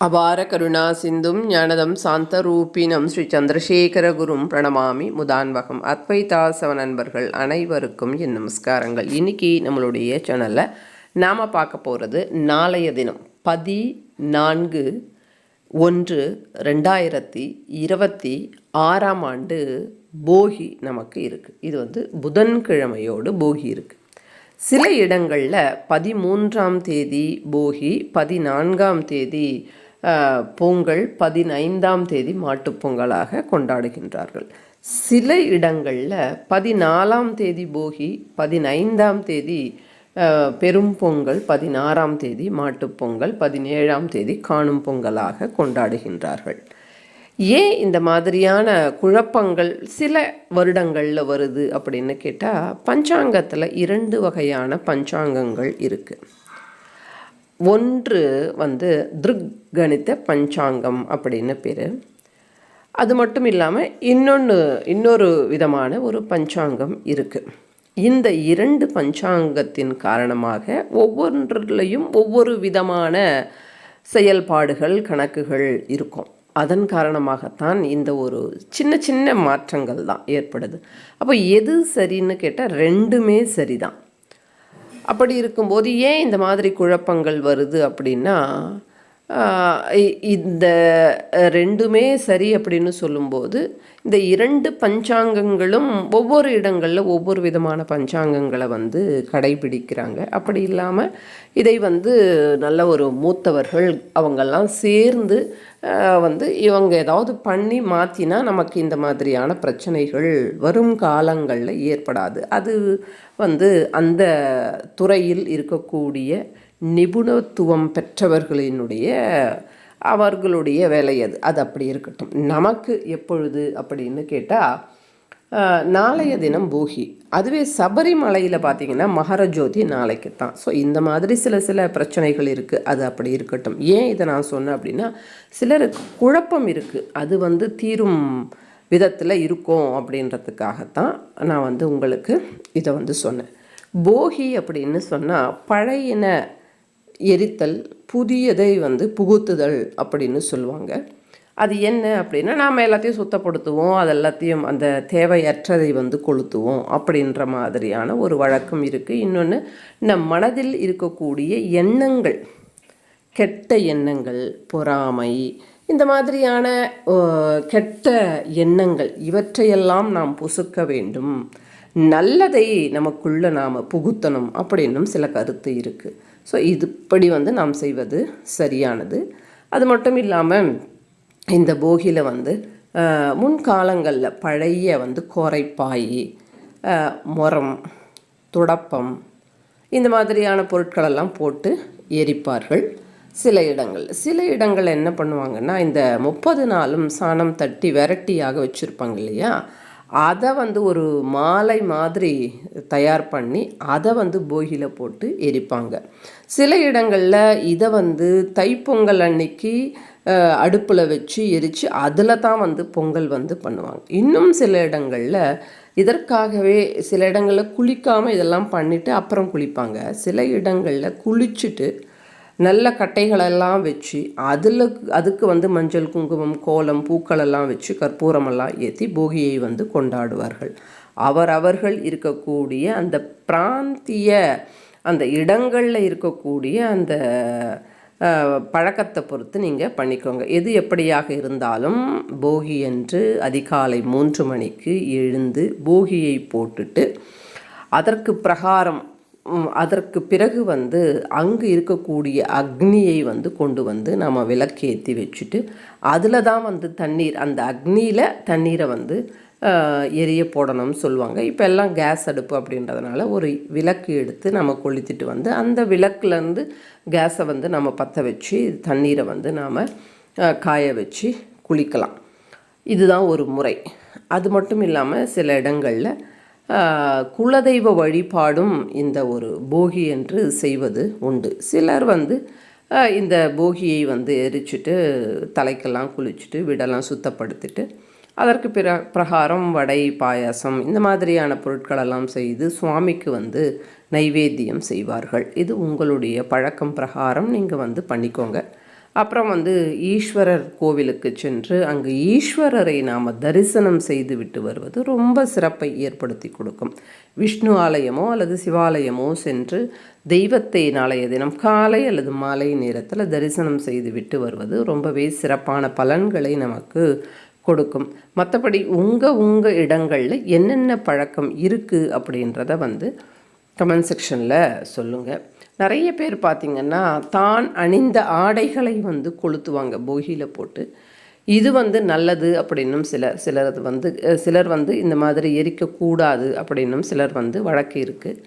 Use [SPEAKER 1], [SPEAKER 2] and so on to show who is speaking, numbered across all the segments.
[SPEAKER 1] அபார கருணா சிந்தும் ஞானதம் சாந்தரூபினம் ஸ்ரீ சந்திரசேகர குரும் பிரணமாமி முதான்வகம். அத்வைதாசவ நண்பர்கள் அனைவருக்கும் என் நமஸ்காரங்கள். இன்னைக்கு நம்மளுடைய சேனலில் நாம் பார்க்க போகிறது நாளைய தினம் பதினான்கு ஒன்று ரெண்டாயிரத்தி இருபத்தி ஆறாம் ஆண்டு போகி நமக்கு இருக்குது இது வந்து புதன்கிழமையோடு போகி இருக்குது சில இடங்களில் பதிமூன்றாம் தேதி போகி பதினான்காம் தேதி பொங்கல் பதினைந்தாம் தேதி மாட்டுப்பொங்கலாக கொண்டாடுகின்றார்கள். சில இடங்களில் பதினாலாம் தேதி போகி பதினைந்தாம் தேதி பெரும் பொங்கல் பதினாறாம் தேதி மாட்டுப் பொங்கல் பதினேழாம் தேதி காணும் பொங்கலாக கொண்டாடுகின்றார்கள். ஏன் இந்த மாதிரியான குழப்பங்கள் சில வருடங்களில் வருது அப்படின்னு கேட்டால் பஞ்சாங்கத்தில் இரண்டு வகையான பஞ்சாங்கங்கள் இருக்குது ஒன்று வந்து திருக்கணித பஞ்சாங்கம் அப்படின்னு பேர். அது மட்டும் இல்லாமல் இன்னொன்று இன்னொரு விதமான ஒரு பஞ்சாங்கம் இருக்குது இந்த இரண்டு பஞ்சாங்கத்தின் காரணமாக ஒவ்வொன்றிலையும் ஒவ்வொரு விதமான செயல்பாடுகள் கணக்குகள் இருக்கும். அதன் காரணமாகத்தான் இந்த ஒரு சின்ன சின்ன மாற்றங்கள் தான் ஏற்படுது. அப்போ எது சரின்னு கேட்டால் ரெண்டுமே சரிதான். அப்படி இருக்கும்போது ஏன் இந்த மாதிரி குழப்பங்கள் வருது அப்படின்னா இந்த ரெண்டுமே சரி அப்படின்னு சொல்லும்போது இந்த இரண்டு பஞ்சாங்கங்களும் ஒவ்வொரு இடங்களில் ஒவ்வொரு விதமான பஞ்சாங்கங்களை வந்து கடைபிடிக்கிறாங்க. அப்படி இல்லாமல் இதை வந்து நல்ல ஒரு மூத்தவர்கள் அவங்கெல்லாம் சேர்ந்து வந்து இவங்க ஏதாவது பண்ணி மாற்றினா நமக்கு இந்த மாதிரியான பிரச்சனைகள் வரும் காலங்களில் ஏற்படாது. அது வந்து அந்த துறையில் இருக்கக்கூடிய நிபுணத்துவம் பெற்றவர்களினுடைய அவர்களுடைய வேலை அது. அது அப்படி இருக்கட்டும். நமக்கு எப்பொழுது அப்படின்னு கேட்டால் நாளைய தினம் போகி. அதுவே சபரிமலையில் பார்த்தீங்கன்னா மகரஜோதி நாளைக்கு தான் ஸோ இந்த மாதிரி சில சில பிரச்சனைகள் இருக்குது அது அப்படி இருக்கட்டும். ஏன் இதை நான் சொன்னேன் அப்படின்னா சிலருக்கு குழப்பம் இருக்குது அது வந்து தீரும் விதத்தில் இருக்கும் அப்படின்றதுக்காகத்தான் நான் வந்து உங்களுக்கு இதை வந்து சொன்னேன். போகி அப்படின்னு சொன்னால் பழையன எரித்தல் புதியதை வந்து புகுத்துதல் அப்படின்னு சொல்லுவாங்க. அது என்ன அப்படின்னா நாம் எல்லாத்தையும் சுத்தப்படுத்துவோம் அது எல்லாத்தையும் அந்த தேவையற்றதை வந்து கொளுத்துவோம் அப்படின்ற மாதிரியான ஒரு வழக்கம் இருக்குது இன்னொன்று நம் மனதில் இருக்கக்கூடிய எண்ணங்கள் கெட்ட எண்ணங்கள் பொறாமை இந்த மாதிரியான கெட்ட எண்ணங்கள் இவற்றையெல்லாம் நாம் புசுக்க வேண்டும். நல்லதை நமக்குள்ள நாம் புகுத்தணும் அப்படின்னும் சில கருத்து இருக்குது ஸோ இதுப்படி வந்து நாம் செய்வது சரியானது. அது மட்டும் இல்லாமல் இந்த போகியில் வந்து முன்காலங்களில் பழைய வந்து கோரைப்பாய் முரம் துடப்பம் இந்த மாதிரியான பொருட்களெல்லாம் போட்டு எரிப்பார்கள் சில இடங்கள் சில இடங்கள் என்ன பண்ணுவாங்கன்னா இந்த முப்பது நாளும் சாணம் தட்டி விரட்டியாக வச்சுருப்பாங்க இல்லையா? அதை வந்து ஒரு மாலை மாதிரி தயார் பண்ணி அதை வந்து போகியில் போட்டு எரிப்பாங்க. சில இடங்களில் இதை வந்து தைப்பொங்கல் அன்னைக்கு அடுப்பில் வச்சு எரித்து அதில் தான் வந்து பொங்கல் வந்து பண்ணுவாங்க. இன்னும் சில இடங்களில் இதற்காகவே சில இடங்களில் குளிக்காமல் இதெல்லாம் பண்ணிவிட்டு அப்புறம் குளிப்பாங்க. சில இடங்களில் குளிச்சுட்டு நல்ல கட்டைகளெல்லாம் வச்சு அதில் அதுக்கு வந்து மஞ்சள் குங்குமம் கோலம் பூக்களெல்லாம் வச்சு கற்பூரமெல்லாம் ஏற்றி போகியை வந்து கொண்டாடுவார்கள். அவரவர்கள் இருக்கக்கூடிய அந்த பிராந்திய அந்த இடங்களில் இருக்கக்கூடிய அந்த பழக்கத்தை பொறுத்து நீங்கள் பண்ணிக்கோங்க. எது எப்படியாக இருந்தாலும் போகி என்று அதிகாலை மூன்று மணிக்கு எழுந்து போகியை போட்டுட்டு அதற்கு பிரகாரம் அதற்கு பிறகு வந்து அங்கு இருக்கக்கூடிய அக்னியை வந்து கொண்டு வந்து நம்ம விளக்கேற்றி வச்சுட்டு அதில் தான் வந்து தண்ணீர் அந்த அக்னியில் தண்ணீரை வந்து எரிய போடணும்னு சொல்லுவாங்க. இப்போ எல்லாம் கேஸ் அடுப்பு அப்படின்றதுனால ஒரு விளக்கு எடுத்து நம்ம கொளுத்திட்டு வந்து அந்த விளக்குலேருந்து கேஸை வந்து நம்ம பற்ற வச்சு தண்ணீரை வந்து நாம் காய வச்சு குளிக்கலாம். இதுதான் ஒரு முறை. அது மட்டும் இல்லாமல் சில இடங்களில் குலதெய்வ வழிபாடும் இந்த ஒரு போகி என்று செய்வது உண்டு. சிலர் வந்து இந்த போகியை வந்து எரிச்சிட்டு தலைக்கெல்லாம் குளிச்சுட்டு வீடெல்லாம் சுத்தப்படுத்திட்டு அதற்கு பிற பிரகாரம் வடை பாயாசம் இந்த மாதிரியான பொருட்களெல்லாம் செய்து சுவாமிக்கு வந்து நைவேத்தியம் செய்வார்கள். இது உங்களுடைய பழக்கம் பிரகாரம் நீங்கள் வந்து பண்ணிக்கோங்க. அப்புறம் வந்து ஈஸ்வரர் கோவிலுக்கு சென்று அங்கு ஈஸ்வரரை நாம் தரிசனம் செய்து விட்டு வருவது ரொம்ப சிறப்பை ஏற்படுத்தி கொடுக்கும். விஷ்ணு ஆலயமோ அல்லது சிவாலயமோ சென்று தெய்வத்தை நாளைய தினம் காலை அல்லது மாலை நேரத்தில் தரிசனம் செய்து விட்டு வருவது ரொம்பவே சிறப்பான பலன்களை நமக்கு கொடுக்கும். மற்றபடி உங்கள் உங்கள் இடங்களில் என்னென்ன பழக்கம் இருக்குது அப்படின்றத வந்து கமெண்ட் செக்ஷனில் சொல்லுங்கள் நிறைய பேர் பார்த்திங்கன்னா தான் அணிந்த ஆடைகளை வந்து கொளுத்துவாங்க போகியில் போட்டு. இது வந்து நல்லது அப்படின்னும் சிலர் சிலர் அது வந்து சிலர் வந்து இந்த மாதிரி எரிக்கக்கூடாது அப்படின்னும் சிலர் வந்து வழக்கு இருக்குது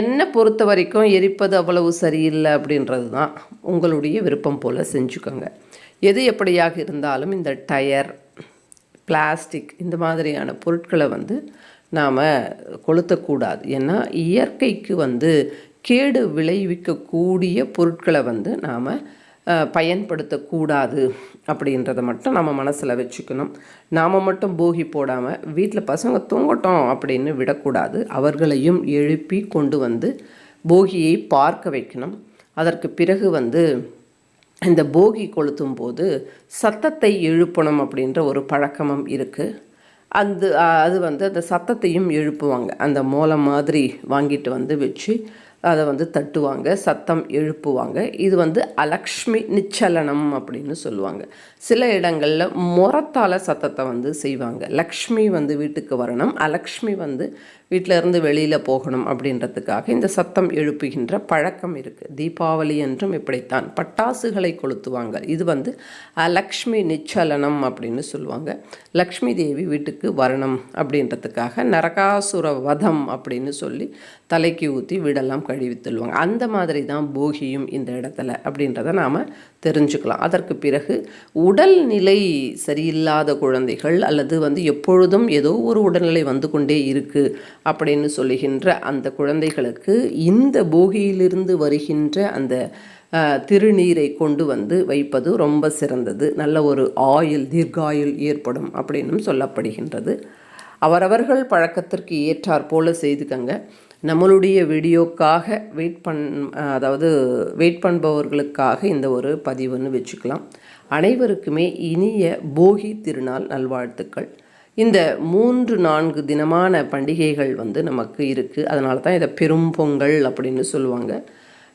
[SPEAKER 1] என்னை பொறுத்த வரைக்கும் எரிப்பது அவ்வளவு சரியில்லை அப்படின்றது தான் உங்களுடைய விருப்பம் போல் செஞ்சுக்கோங்க. எது எப்படியாக இருந்தாலும் இந்த டயர் பிளாஸ்டிக் இந்த மாதிரியான பொருட்களை வந்து நாம் கொளுத்தக்கூடாது. ஏன்னா இயற்கைக்கு வந்து கேடு விளைவிக்கக்கூடிய பொருட்களை வந்து நாம் பயன்படுத்தக்கூடாது அப்படின்றத மட்டும் நம்ம மனசில் வச்சுக்கணும். நாம் மட்டும் போகி போடாமல் வீட்டில் பசங்க தூங்கட்டும் அப்படின்னு விடக்கூடாது. அவர்களையும் எழுப்பி கொண்டு வந்து போகியை பார்க்க வைக்கணும். அதற்கு பிறகு வந்து இந்த போகி கொளுத்தும் போது சத்தத்தை எழுப்பணும் அப்படின்ற ஒரு பழக்கமும் இருக்குது அந்த அது வந்து அந்த சத்தத்தையும் எழுப்புவாங்க. அந்த மோளம் மாதிரி வாங்கிட்டு வந்து வச்சு அதை வந்து தட்டுவாங்க சத்தம் எழுப்புவாங்க. இது வந்து அலக்ஷ்மி நிச்சலனம் அப்படின்னு சொல்லுவாங்க. சில இடங்களில் முறத்தால் சத்தத்தை வந்து செய்வாங்க. லக்ஷ்மி வந்து வீட்டுக்கு வரணும். அலக்ஷ்மி வந்து வீட்டிலேருந்து வெளியில் போகணும் அப்படின்றதுக்காக இந்த சத்தம் எழுப்புகின்ற பழக்கம் இருக்குது தீபாவளி என்றும் இப்படித்தான். பட்டாசுகளை கொளுத்துவாங்க. இது வந்து லக்ஷ்மி நிச்சலனம் அப்படின்னு சொல்லுவாங்க. லக்ஷ்மி தேவி வீட்டுக்கு வரணும் அப்படின்றதுக்காக நரகாசுர வதம் அப்படின்னு சொல்லி தலைக்கு ஊற்றி வீடெல்லாம் கழுவி தள்ளுவாங்க. அந்த மாதிரி தான் போகியும் இந்த இடத்துல அப்படின்றத நாம் தெரிஞ்சுக்கலாம். அதற்கு பிறகு உடல்நிலை சரியில்லாத குழந்தைகள் அல்லது வந்து எப்பொழுதும் ஏதோ ஒரு உடல்நிலை வந்து கொண்டே இருக்குது அப்படின்னு சொல்லுகின்ற அந்த குழந்தைகளுக்கு இந்த போகியிலிருந்து வருகின்ற அந்த திருநீரை கொண்டு வந்து வைப்பது ரொம்ப சிறந்தது. நல்ல ஒரு ஆயுள் தீர்காயுள் ஏற்படும் அப்படின்னும் சொல்லப்படுகின்றது. அவரவர்கள் பழக்கத்திற்கு ஏற்றாற் போல செய்துக்கங்க. நம்மளுடைய வீடியோக்காக வெயிட் பண் அதாவது வெயிட் பண்ணுபவர்களுக்காக இந்த ஒரு பதிவுன்னு வச்சுக்கலாம். அனைவருக்குமே இனிய போகி திருநாள் நல்வாழ்த்துக்கள். இந்த மூன்று நான்கு தினமான பண்டிகைகள் வந்து நமக்கு இருக்குது அதனால தான் இதை பெரும் பொங்கல் அப்படின்னு சொல்லுவாங்க.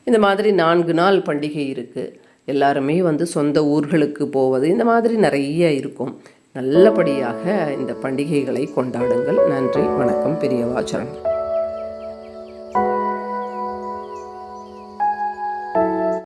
[SPEAKER 1] இந்த மாதிரி நான்கு நாள் பண்டிகை இருக்குது எல்லாருமே வந்து சொந்த ஊர்களுக்கு போவது இந்த மாதிரி நிறைய இருக்கும். நல்லபடியாக இந்த பண்டிகைகளை கொண்டாடுங்கள். நன்றி வணக்கம் பெரியவாச்சரண்